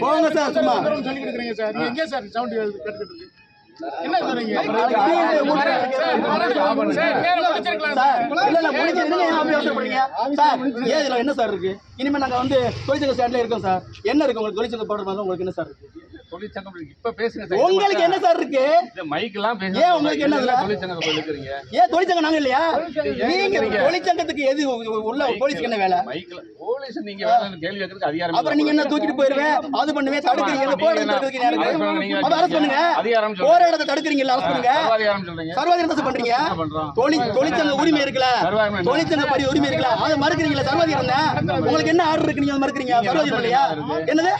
போங்க சார் சும்மா சொல்லிட்டு இருக்கிறீங்க சார் நீங்க எங்க சார் சவுண்ட் இருக்கு என்ன சொல்றீங்க என்ன சார் இருக்கு இனிமே நாங்க வந்து தொழிற்சங்க ஸ்டாண்ட்ல இருக்கோம் சார் என்ன இருக்கு உங்களுக்கு தொழிற்சங்க போடுற மாதிரி உங்களுக்கு என்ன சார் இருக்கு தொழிற்சங்கம் இப்ப பேசுங்க சார். உங்களுக்கு என்ன சார் இருக்கு? மைக் எல்லாம் பேசுங்க. ஏன் உங்களுக்கு என்ன இதுல? தொழிற்சங்கத்தை இழுக்கிறீங்க ஏன் தொழிற்சங்கம் நாங்க இல்லையா? நீங்க தொழிற்சங்கத்துக்கு எது உள்ள போலீஸ்க்கு என்ன வேலை? மைக்ல போலீஸ் நீங்க வேற கேள்வி கேட்கறதுக்கு அதிகாரம் அப்புறம் நீங்க என்ன தூக்கிட்டு போயிருவேன் அது பண்ணுவேன் தடுக்கிறீங்க. நீங்க தடுக்கிறீங்க அப்ப அரசு பண்ணுங்க. அதிகாரம். போராட்டத்தை தடுக்கிறீங்களா அரசு பண்ணுங்க. சர்வாதிகாரம் சொல்றீங்க. சர்வாதிகாரம் என்ன பண்றீங்க தொழிற்சங்க உரிமை இருக்குல்ல? தொழிற்சங்க படி உரிமை இருக்குல்ல? அதை மறுக்கிறீங்களா? சர்வாதிகாரம் உங்களுக்கு என்ன ஆர்டர் இருக்கு? நீங்க மறுக்கிறீங்க சர்வாதிகாரம் இல்லையா? என்னது?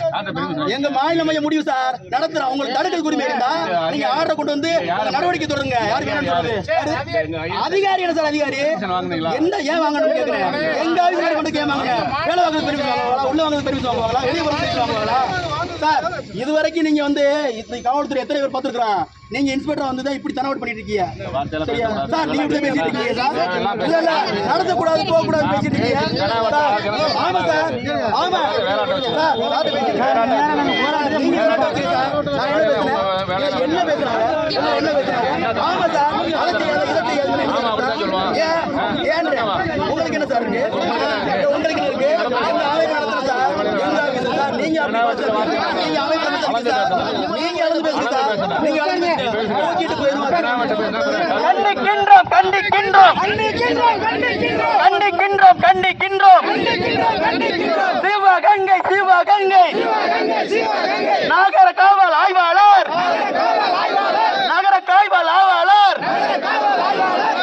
எங்க மாநில மைய முடிவு சார். நடத்துறோம். உங்களுக்கு தடுக்கிறது உரிமை இருந்தா நீங்க ஆர்டர் கொண்டு வந்து நடவடிக்கை தொடருங்க. யாருக்கு வேணும் அதிகாரி என்ன சார் அதிகாரி? என்ன ஏன் வாங்கணும்னு கேக்குறேன் எங்க ஆஃபீஸ்ல கொண்டு கேம் வாங்குங்க வேலை வாங்குறது பெருமிஸ் வாங்குவாங்களா? உள்ள வாங்குறது பெருமிஸ் வாங்குவாங்களா? வெளியே போறது வாங்குவாங்களா? சார் இது வரைக்கும் நீங்க வந்து காவல்துறை எத்தனை பேர் பார்த்துருக்கான் நீங்க இன்ஸ்பெக்டர் வந்து தான் இப்படி தனவட் பண்ணிட்டு இருக்கீங்க. சார் நீங்க இப்படி பேசிட்டு இருக்கீங்க சார். இல்ல இல்ல நடத்த கூடாது போக கூடாது பேசிட்டு இருக்கீங்க. சார், ஆமா சார் ஆமா சார் வார்த்தை பேசிட்டு இருக்கீங்க. நீங்க என்ன பேசுறாங்க என்ன பேசுறாங்க ஆமா சார் ஏன் உங்களுக்கு என்ன சார் இருக்கு உங்களுக்கு என்ன இருக்கு எங்க சார் எங்க சார் நீங்க நீங்க சார் நீங்க அளந்து பேசுங்க சார் நீங்க அளந்து போயிருவாங்க கண்டிக்கின்றோம் கண்டிக்கின்றோம் கண்டிக்கின்றோம் கண்டிக்கின்றோம். சிவகங்கை சிவகங்கை நகர காவல் ஆய்வாளர். நகர காவல் ஆய்வாளர்.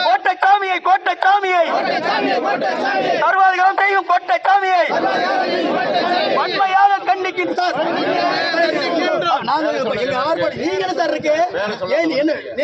கோட்டச்சாமியை கோட்டச்சாமியை சர்வாதிகாரம் செய்யும் கோட்டச்சாமியை வன்மையாக கண்டிக்கின்றார். நாங்க எங்க ஆர்ப்பாட்டம் நீங்க என்ன சார் இருக்கு. ஏன் என்ன